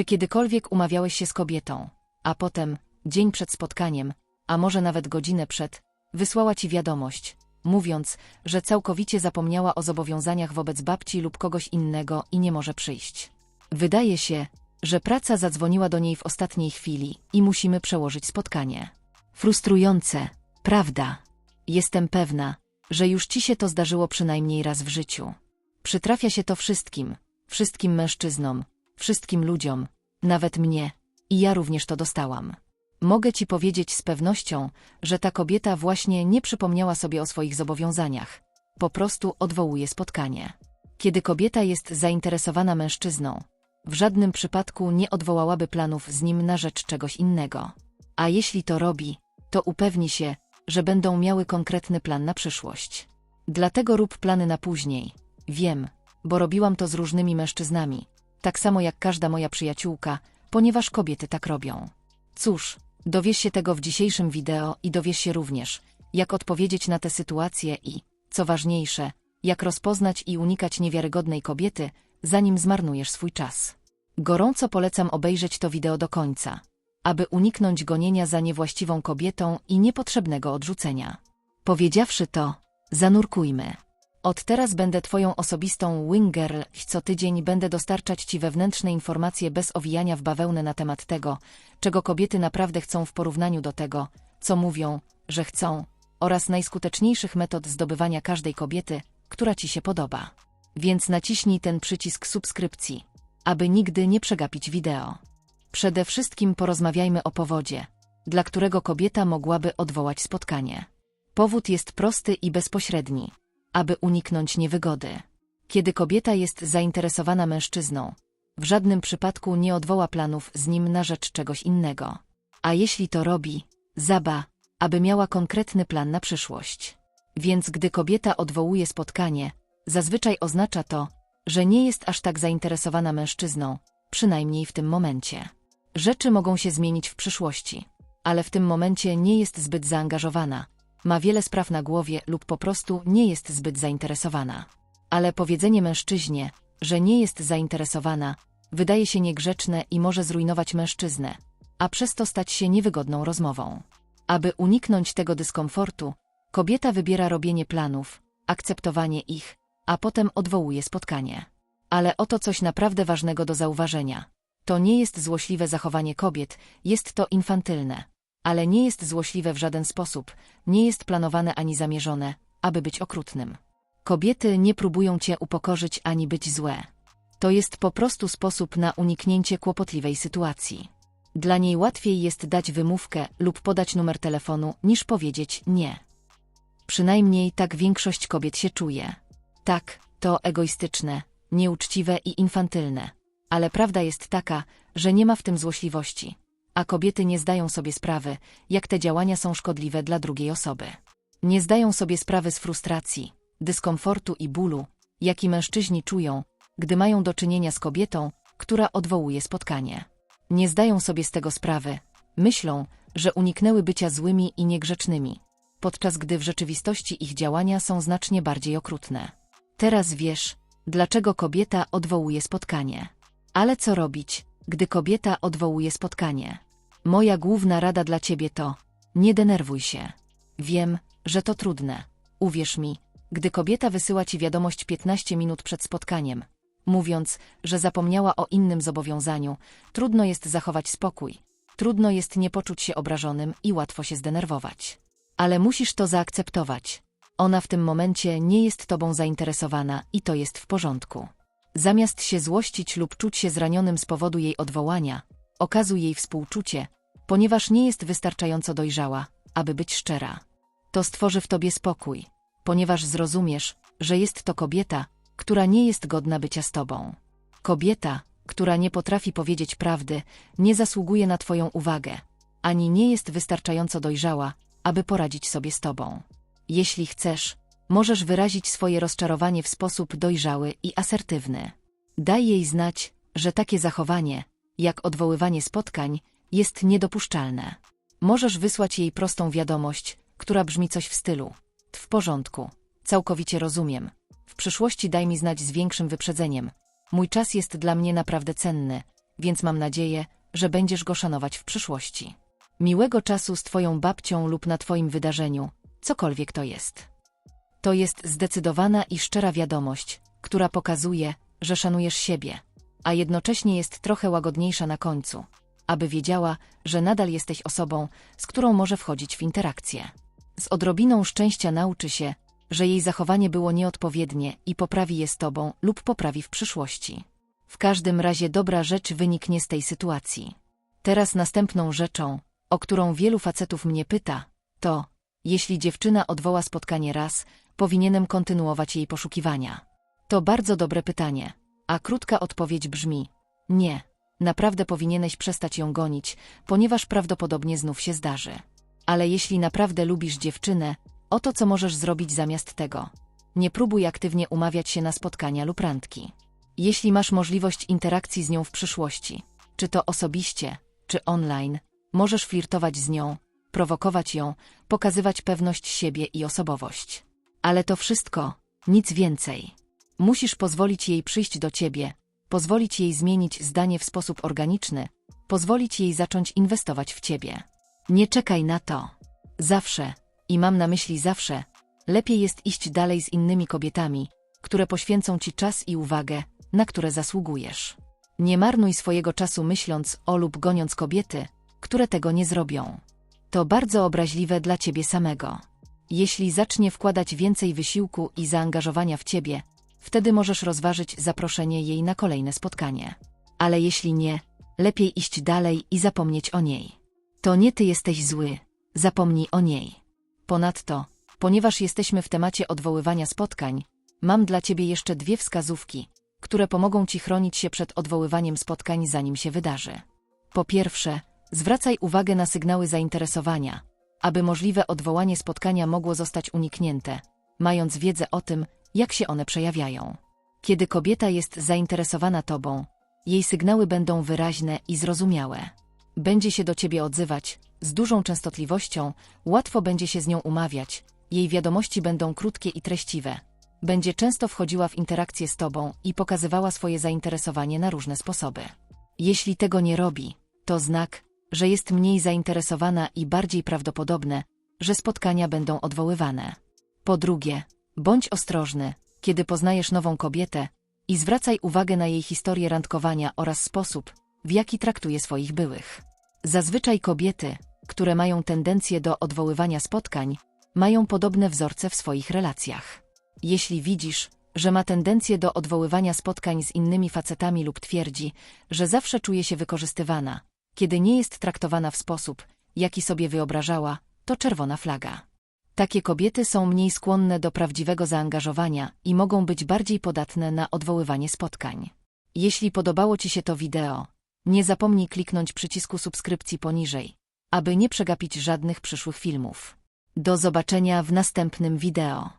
Czy kiedykolwiek umawiałeś się z kobietą, a potem, dzień przed spotkaniem, a może nawet godzinę przed, wysłała ci wiadomość, mówiąc, że całkowicie zapomniała o zobowiązaniach wobec babci lub kogoś innego i nie może przyjść. Wydaje się, że praca zadzwoniła do niej w ostatniej chwili i musimy przełożyć spotkanie. Frustrujące, prawda? Jestem pewna, że już ci się to zdarzyło przynajmniej raz w życiu. Przytrafia się to wszystkim, wszystkim mężczyznom, wszystkim ludziom, nawet mnie, i ja również to dostałam. Mogę ci powiedzieć z pewnością, że ta kobieta właśnie nie przypomniała sobie o swoich zobowiązaniach. Po prostu odwołuje spotkanie. Kiedy kobieta jest zainteresowana mężczyzną, w żadnym przypadku nie odwołałaby planów z nim na rzecz czegoś innego. A jeśli to robi, to upewni się, że będą miały konkretny plan na przyszłość. Dlatego rób plany na później. Wiem, bo robiłam to z różnymi mężczyznami, tak samo jak każda moja przyjaciółka, ponieważ kobiety tak robią. Cóż, dowiesz się tego w dzisiejszym wideo i dowiesz się również, jak odpowiedzieć na tę sytuację i, co ważniejsze, jak rozpoznać i unikać niewiarygodnej kobiety, zanim zmarnujesz swój czas. Gorąco polecam obejrzeć to wideo do końca, aby uniknąć gonienia za niewłaściwą kobietą i niepotrzebnego odrzucenia. Powiedziawszy to, zanurkujmy. Od teraz będę Twoją osobistą wingirl co tydzień będę dostarczać Ci wewnętrzne informacje bez owijania w bawełnę na temat tego, czego kobiety naprawdę chcą w porównaniu do tego, co mówią, że chcą, oraz najskuteczniejszych metod zdobywania każdej kobiety, która Ci się podoba. Więc naciśnij ten przycisk subskrypcji, aby nigdy nie przegapić wideo. Przede wszystkim porozmawiajmy o powodzie, dla którego kobieta mogłaby odwołać spotkanie. Powód jest prosty i bezpośredni aby uniknąć niewygody. Kiedy kobieta jest zainteresowana mężczyzną, w żadnym przypadku nie odwoła planów z nim na rzecz czegoś innego. A jeśli to robi, zaba, aby miała konkretny plan na przyszłość. Więc gdy kobieta odwołuje spotkanie, zazwyczaj oznacza to, że nie jest aż tak zainteresowana mężczyzną, przynajmniej w tym momencie. Rzeczy mogą się zmienić w przyszłości, ale w tym momencie nie jest zbyt zaangażowana, ma wiele spraw na głowie lub po prostu nie jest zbyt zainteresowana. Ale powiedzenie mężczyźnie, że nie jest zainteresowana, wydaje się niegrzeczne i może zrujnować mężczyznę, a przez to stać się niewygodną rozmową. Aby uniknąć tego dyskomfortu, kobieta wybiera robienie planów, akceptowanie ich, a potem odwołuje spotkanie. Ale oto coś naprawdę ważnego do zauważenia. To nie jest złośliwe zachowanie kobiet, jest to infantylne ale nie jest złośliwe w żaden sposób, nie jest planowane ani zamierzone, aby być okrutnym. Kobiety nie próbują cię upokorzyć ani być złe. To jest po prostu sposób na uniknięcie kłopotliwej sytuacji. Dla niej łatwiej jest dać wymówkę lub podać numer telefonu, niż powiedzieć nie. Przynajmniej tak większość kobiet się czuje. Tak, to egoistyczne, nieuczciwe i infantylne. Ale prawda jest taka, że nie ma w tym złośliwości a kobiety nie zdają sobie sprawy, jak te działania są szkodliwe dla drugiej osoby. Nie zdają sobie sprawy z frustracji, dyskomfortu i bólu, jaki mężczyźni czują, gdy mają do czynienia z kobietą, która odwołuje spotkanie. Nie zdają sobie z tego sprawy, myślą, że uniknęły bycia złymi i niegrzecznymi, podczas gdy w rzeczywistości ich działania są znacznie bardziej okrutne. Teraz wiesz, dlaczego kobieta odwołuje spotkanie. Ale co robić, gdy kobieta odwołuje spotkanie? Moja główna rada dla ciebie to, nie denerwuj się. Wiem, że to trudne. Uwierz mi, gdy kobieta wysyła ci wiadomość 15 minut przed spotkaniem, mówiąc, że zapomniała o innym zobowiązaniu, trudno jest zachować spokój. Trudno jest nie poczuć się obrażonym i łatwo się zdenerwować. Ale musisz to zaakceptować. Ona w tym momencie nie jest tobą zainteresowana i to jest w porządku. Zamiast się złościć lub czuć się zranionym z powodu jej odwołania, Okazuj jej współczucie, ponieważ nie jest wystarczająco dojrzała, aby być szczera. To stworzy w tobie spokój, ponieważ zrozumiesz, że jest to kobieta, która nie jest godna bycia z tobą. Kobieta, która nie potrafi powiedzieć prawdy, nie zasługuje na twoją uwagę, ani nie jest wystarczająco dojrzała, aby poradzić sobie z tobą. Jeśli chcesz, możesz wyrazić swoje rozczarowanie w sposób dojrzały i asertywny. Daj jej znać, że takie zachowanie, jak odwoływanie spotkań, jest niedopuszczalne. Możesz wysłać jej prostą wiadomość, która brzmi coś w stylu w porządku, całkowicie rozumiem. W przyszłości daj mi znać z większym wyprzedzeniem. Mój czas jest dla mnie naprawdę cenny, więc mam nadzieję, że będziesz go szanować w przyszłości. Miłego czasu z twoją babcią lub na twoim wydarzeniu, cokolwiek to jest. To jest zdecydowana i szczera wiadomość, która pokazuje, że szanujesz siebie, a jednocześnie jest trochę łagodniejsza na końcu, aby wiedziała, że nadal jesteś osobą, z którą może wchodzić w interakcję. Z odrobiną szczęścia nauczy się, że jej zachowanie było nieodpowiednie i poprawi je z tobą lub poprawi w przyszłości. W każdym razie dobra rzecz wyniknie z tej sytuacji. Teraz następną rzeczą, o którą wielu facetów mnie pyta, to, jeśli dziewczyna odwoła spotkanie raz, powinienem kontynuować jej poszukiwania. To bardzo dobre pytanie, a krótka odpowiedź brzmi: nie, naprawdę powinieneś przestać ją gonić, ponieważ prawdopodobnie znów się zdarzy. Ale jeśli naprawdę lubisz dziewczynę, oto co możesz zrobić zamiast tego. Nie próbuj aktywnie umawiać się na spotkania lub randki. Jeśli masz możliwość interakcji z nią w przyszłości, czy to osobiście, czy online, możesz flirtować z nią, prowokować ją, pokazywać pewność siebie i osobowość. Ale to wszystko, nic więcej. Musisz pozwolić jej przyjść do ciebie, pozwolić jej zmienić zdanie w sposób organiczny, pozwolić jej zacząć inwestować w ciebie. Nie czekaj na to. Zawsze, i mam na myśli zawsze, lepiej jest iść dalej z innymi kobietami, które poświęcą ci czas i uwagę, na które zasługujesz. Nie marnuj swojego czasu myśląc o lub goniąc kobiety, które tego nie zrobią. To bardzo obraźliwe dla ciebie samego. Jeśli zacznie wkładać więcej wysiłku i zaangażowania w ciebie, wtedy możesz rozważyć zaproszenie jej na kolejne spotkanie. Ale jeśli nie, lepiej iść dalej i zapomnieć o niej. To nie ty jesteś zły, zapomnij o niej. Ponadto, ponieważ jesteśmy w temacie odwoływania spotkań, mam dla ciebie jeszcze dwie wskazówki, które pomogą ci chronić się przed odwoływaniem spotkań zanim się wydarzy. Po pierwsze, zwracaj uwagę na sygnały zainteresowania, aby możliwe odwołanie spotkania mogło zostać uniknięte, mając wiedzę o tym, jak się one przejawiają. Kiedy kobieta jest zainteresowana tobą, jej sygnały będą wyraźne i zrozumiałe. Będzie się do ciebie odzywać, z dużą częstotliwością, łatwo będzie się z nią umawiać, jej wiadomości będą krótkie i treściwe. Będzie często wchodziła w interakcję z tobą i pokazywała swoje zainteresowanie na różne sposoby. Jeśli tego nie robi, to znak, że jest mniej zainteresowana i bardziej prawdopodobne, że spotkania będą odwoływane. Po drugie, bądź ostrożny, kiedy poznajesz nową kobietę i zwracaj uwagę na jej historię randkowania oraz sposób, w jaki traktuje swoich byłych. Zazwyczaj kobiety, które mają tendencję do odwoływania spotkań, mają podobne wzorce w swoich relacjach. Jeśli widzisz, że ma tendencję do odwoływania spotkań z innymi facetami lub twierdzi, że zawsze czuje się wykorzystywana, kiedy nie jest traktowana w sposób, jaki sobie wyobrażała, to czerwona flaga. Takie kobiety są mniej skłonne do prawdziwego zaangażowania i mogą być bardziej podatne na odwoływanie spotkań. Jeśli podobało Ci się to wideo, nie zapomnij kliknąć przycisku subskrypcji poniżej, aby nie przegapić żadnych przyszłych filmów. Do zobaczenia w następnym wideo.